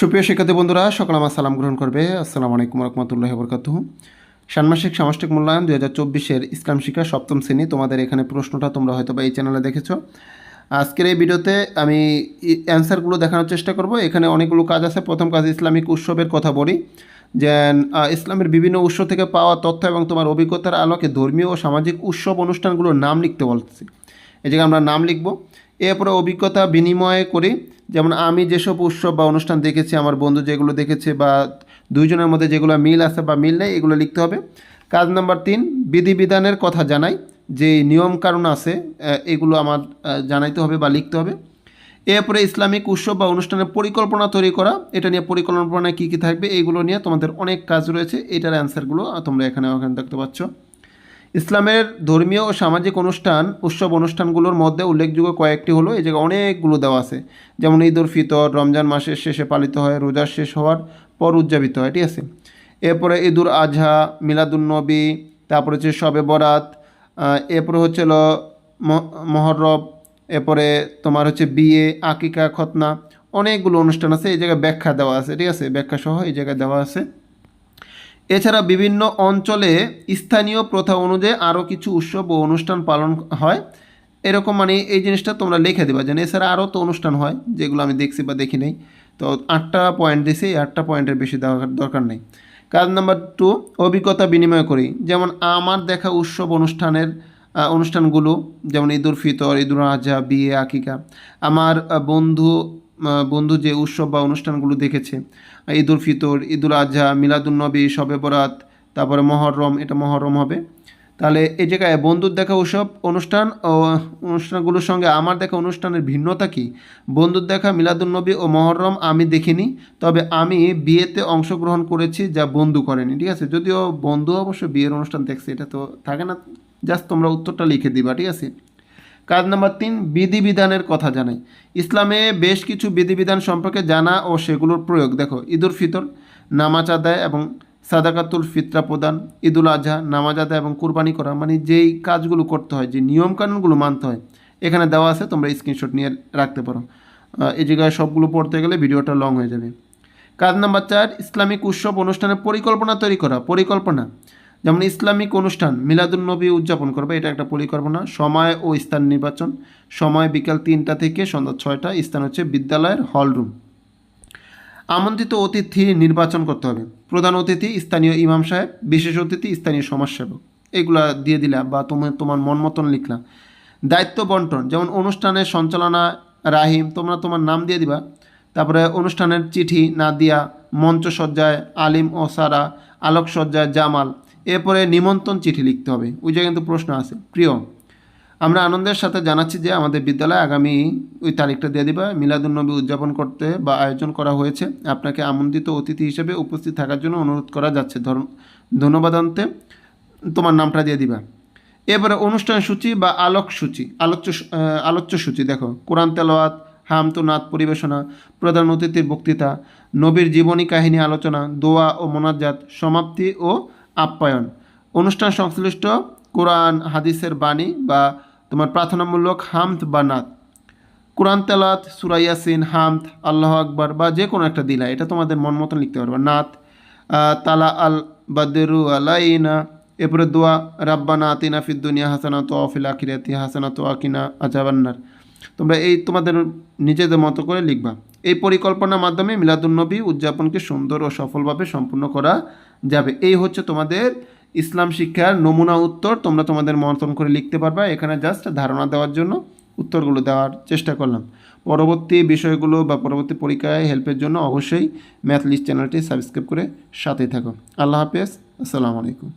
সুপ্রিয় শিক্ষার্থী বন্ধুরা, সকল আমার সালাম গ্রহণ করবে। আসসালামু আলাইকুম রহমতুল্লাহ বরকাত ষান্মাসিক সামষ্টিক মূল্যায়ন দু হাজার চব্বিশের ইসলাম শিক্ষা সপ্তম শ্রেণি। তোমাদের এখানে প্রশ্নটা তোমরা হয়তো বা এই চ্যানেলে দেখেছ। আজকের এই ভিডিওতে আমি অ্যান্সারগুলো দেখানোর চেষ্টা করব। এখানে অনেকগুলো কাজ আছে। প্রথম কাজ, ইসলামিক উৎসবের কথা বলি। যে ইসলামের বিভিন্ন উৎস থেকে পাওয়া তথ্য এবং তোমার অভিজ্ঞতার আলোকে ধর্মীয় ও সামাজিক উৎসব অনুষ্ঠানগুলোর নাম লিখতে বলছি। এই জায়গায় আমরা নাম লিখব। এরপরে অভিজ্ঞতা বিনিময় করে, যেমন আমি যেসব উৎসব বা অনুষ্ঠান দেখেছি, আমার বন্ধু যেগুলো দেখেছে বা দুইজনের মধ্যে যেগুলো মিল আছে বা মিল নেই, এগুলো লিখতে হবে। কাজ নাম্বার তিন, বিধিবিধানের কথা জানাই, যে নিয়ম কারণ আছে এগুলো আমার জানাইতে হবে বা লিখতে হবে। এরপরে ইসলামিক উৎসব বা অনুষ্ঠানের পরিকল্পনা তৈরি করা, এটা নিয়ে পরিকল্পনায় কী কী থাকবে এইগুলো নিয়ে তোমাদের অনেক কাজ রয়েছে, এটার অ্যান্সারগুলো তোমরা এখানে ওখানে দেখতে পাচ্ছ। ইসলামের ধর্মীয় ও সামাজিক অনুষ্ঠান, উৎসব অনুষ্ঠানগুলোর মধ্যে উল্লেখযোগ্য কয়েকটি হলো, এই জায়গায় অনেকগুলো দেওয়া আছে। যেমন ঈদ উল ফিতর, রমজান মাসের শেষে পালিত হয় রোজার শেষ হওয়ার পর উদযাপিত হয়, ঠিক আছে? এরপরে ঈদুল আজহা মিলাদুন্নবী তারপরে হচ্ছে শবে বরাত এরপরে হচ্ছে মহরব এরপরে তোমার হচ্ছে বিয়ে, আকিকা খতনা অনেকগুলো অনুষ্ঠান আছে, এই জায়গায় ব্যাখ্যা দেওয়া আছে, ঠিক আছে? ব্যাখ্যা সহ এই জায়গায় দেওয়া আছে। এছাড়া বিভিন্ন অঞ্চলে স্থানীয় প্রথা অনুযায়ী আরও কিছু উৎসব ও অনুষ্ঠান পালন হয়। এরকম মানে এই জিনিসটা তোমরা লিখে দেবা যেন এছাড়া আরও তো অনুষ্ঠান হয়, যেগুলো আমি দেখছি বা দেখি নেই। তো আটটা পয়েন্ট দিছি, এই আটটা পয়েন্টের বেশি দরকার নেই। কাজ নাম্বার টু অভিজ্ঞতা বিনিময় করি। যেমন আমার দেখা উৎসব অনুষ্ঠানের অনুষ্ঠানগুলো, যেমন ঈদুল ফিতর, ঈদুল আজহা, বিয়ে, আকিকা। আমার বন্ধু বন্ধু যে উৎসব বা অনুষ্ঠানগুলো দেখেছে, ঈদুল ফিতর, ঈদুল আজহা মিলাদুন্নবী শবে বরাত, তারপরে মহরম, এটা মহরম হবে। তাহলে এই জায়গায় বন্ধুর দেখা উৎসব, অনুষ্ঠান ও অনুষ্ঠানগুলোর সঙ্গে আমার দেখা অনুষ্ঠানের ভিন্নতা কী? বন্ধুর দেখা মিলাদুন্নবী ও মহরম আমি দেখিনি, তবে আমি বিয়েতে অংশগ্রহণ করেছি যা বন্ধু করেনি, ঠিক আছে? যদিও বন্ধু অবশ্য বিয়ের অনুষ্ঠান দেখছে, এটা তো থাকে না, জাস্ট তোমরা উত্তরটা লিখে দিবা, ঠিক আছে? কাজ নাম্বার তিন, বিধিবিধানের কথা জানাই। ইসলামে বেশ কিছু বিধিবিধান সম্পর্কে জানা ও সেগুলোর প্রয়োগ। দেখো, ঈদুল ফিতর, নামাজ আদায় এবং সাদাকাতুল ফিতরা প্রদান, ঈদুল আজহা, নামাজ আদায় এবং কুরবানি করা মানে যেই কাজগুলো করতে হয়, যে নিয়মকানুনগুলো মানতে হয়, এখানে দেওয়া আছে, তোমরা স্ক্রিনশট নিয়ে রাখতে পারো। এই জায়গায় সবগুলো পড়তে গেলে ভিডিওটা লং হয়ে যাবে। কাজ নাম্বার চার, ইসলামিক উৎসব অনুষ্ঠানের পরিকল্পনা তৈরি করা। পরিকল্পনা যেমন ইসলামিক অনুষ্ঠান মিলাদুন্নবী উদযাপন করবে, এটা একটা পরিকল্পনা। সময় ও স্থান নির্বাচন। সময় বিকাল তিনটা থেকে সন্ধ্যা ছয়টা, স্থান হচ্ছে বিদ্যালয়ের হলরুম। আমন্ত্রিত অতিথি নির্বাচন করতে হবে। প্রধান অতিথি স্থানীয় ইমাম সাহেব, বিশেষ অতিথি স্থানীয় সমাজসেবক। এগুলা দিয়ে দিলা বা তুমি তোমার মন মতন লিখলা। দায়িত্ব বন্টন, যেমন অনুষ্ঠানের সঞ্চালনা রাহিম, তোমরা তোমার নাম দিয়ে দিবা। তারপরে অনুষ্ঠানের চিঠি নাদিয়া মঞ্চসজ্জায় আলিম ও সারা আলোকসজ্জায় জামাল এরপরে নিমন্ত্রণ চিঠি লিখতে হবে। ওই জায়গায় কিন্তু প্রশ্ন আছে। প্রিয়, আমরা আনন্দের সাথে জানাচ্ছি যে আমাদের বিদ্যালয়ে আগামী ওই তারিখটা দিয়ে দিবা। মিলাদুন্নবী উদযাপন করতে বা আয়োজন করা হয়েছে। আপনাকে আমন্ত্রিত অতিথি হিসেবে উপস্থিত থাকার জন্য অনুরোধ করা যাচ্ছে। ধর, ধন্যবাদ আনতে তোমার নামটা দিয়ে দিবা। এবারে অনুষ্ঠান সূচি বা আলোক সূচি, আলোচ্য আলোচ্য সূচি দেখো। কোরআন তেলাওয়াত হামতো নাথ পরিবেশনা, প্রধান অতিথির বক্তৃতা, নবীর জীবনী কাহিনী আলোচনা, দোয়া ও মোনাজাত, সমাপ্তি ও আপ্যায়ন। অনুষ্ঠান সংশ্লিষ্ট কোরআন, হাদিসের বাণী বা তোমার প্রার্থনামূলক হামদ বা নাথ কোরআন তেলাত সুরাইয়াসিন হামদ, আল্লাহ আকবার বা যে কোনো একটা দিলা এটা তোমাদের মন মতন লিখতে পারবে। নাথ তালা আল বাদেরু আলাইনা। এরপরে দোয়া, রাব্বানা আতিনা ফিদ দুনিয়া হাসানা তো অফিল আখিরাতি হাসানা তো আকিনা আজাবান্নার তোমরা এই তোমাদের নিজেদের মতো করে লিখবা। এই পরিকল্পনার মাধ্যমে মিলাদুন্নবী উদযাপনকে সুন্দর ও সফলভাবে সম্পূর্ণ করা যাবে। এই হচ্ছে তোমাদের ইসলাম শিক্ষার নমুনা উত্তর। তোমরা তোমাদের মতন করে লিখতে পারবা। এখানে জাস্ট ধারণা দেওয়ার জন্য উত্তরগুলো দেওয়ার চেষ্টা করলাম। পরবর্তী বিষয়গুলো বা পরবর্তী পরীক্ষায় হেল্পের জন্য অবশ্যই ম্যাথ লিস্ট চ্যানেলটি সাবস্ক্রাইব করে সাথে থাকো। আল্লাহ হাফেজ। আসসালামু আলাইকুম।